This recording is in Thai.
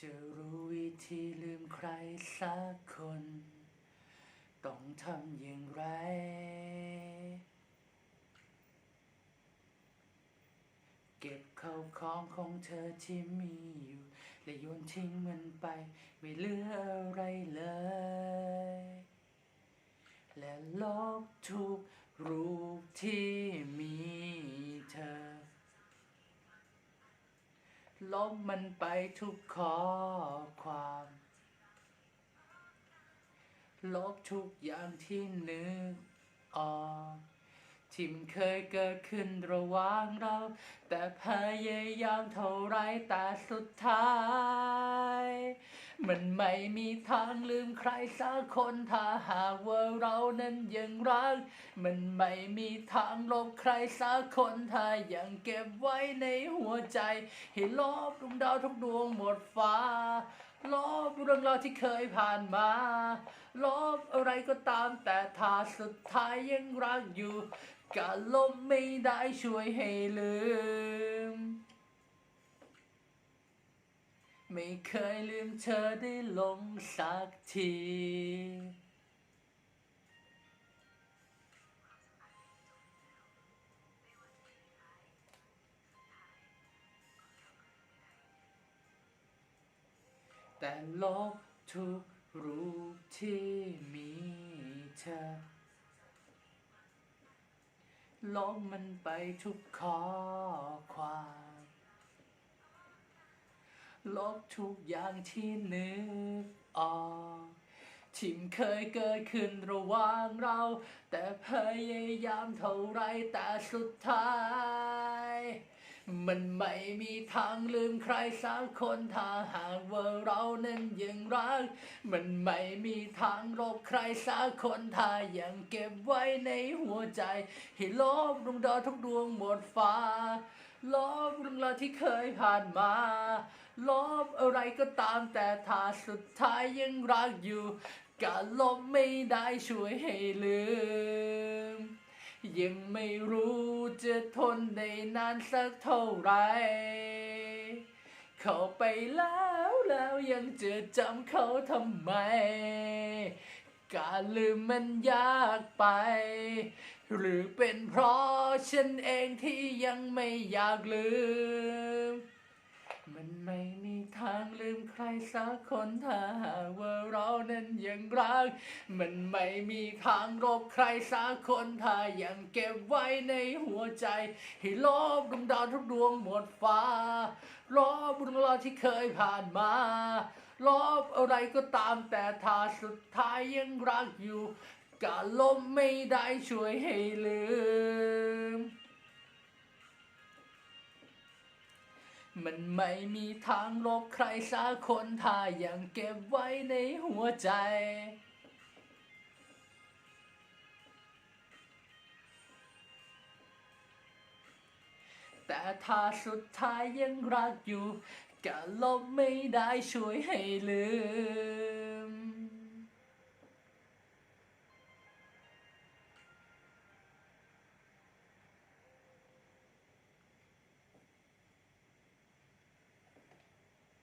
จะรู้วิธีลืมใครสักคน ต้องทำอย่างไร เก็บเข้าของของเธอที่มีอยู่ และโยนทิ้งมันไป ไม่เหลืออะไรเลย และลบทุกรูปที่ ลบมันไปทุกข้อความ ลบทุกอย่างที่นึกออกที่มันเคยเกิดขึ้นระหว่างเรา แต่พยายามเท่าไรแต่สุดท้าย มันไม่มีทางลืมใครสักคนถ้าหากว่าเรานั้นยังรัก มันไม่มีทางลบใครสักคนถ้ายังเก็บไว้ในหัวใจ ให้ลบดวงดาวทุกดวงหมดฟ้า ลบเรื่องราวที่เคยผ่านมา ลบอะไรก็ตามแต่ถ้าสุดท้ายยังรักอยู่การลบไม่ได้ช่วยให้ลืม ไม่เคยลืมเธอได้ลงสักที แต่ลบทุกรูปที่มีเธอ ลบมันไปทุกข้อความ ลบทุกอย่างที่นึกออกที่มเคยเกิดขึ้นระหว่างเรา แต่พยายามเท่าไรแต่สุดท้าย มันไม่มีทางลืมใครสักคนถ้าหากว่าเรานั้นยังรัก มันไม่มีทางลบใครสักคนถ้ายังเก็บไว้ในหัวใจ ให้ลบดวงดาวทุกดวงหมดฟ้า ลบเรื่องราวที่เคยผ่านมา ลบอะไรก็ตามแต่ถ้าสุดท้ายยังรักอยู่การลบไม่ได้ช่วยให้ลืม ยังไม่รู้จะทนได้นานสักเท่าไร เขาไปแล้วแล้วยังจะจำเขาทำไม การลืมมันยากไป หรือเป็นเพราะฉันเองที่ยังไม่อยากลืม มันไม่มีทางลืมใครสักคนถ้าหากว่าเรานั้นยังรัก มันไม่มีทางลบใครสักคนถ้ายังเก็บไว้ในหัวใจให้ลบดวงดาวทุกดวงหมดฟ้าลบเรื่องราที่เคยผ่านมาลบอะไรก็ตามแต่ถ้าสุดท้ายยังรักอยู่ การลบไม่ได้ช่วยให้ลืม มันไม่มีทางลบใครสักคนถ้ายังเก็บไว้ในหัวใจแต่ถ้าสุดท้ายยังรักอยู่ก็ลบไม่ได้ช่วยให้ลืม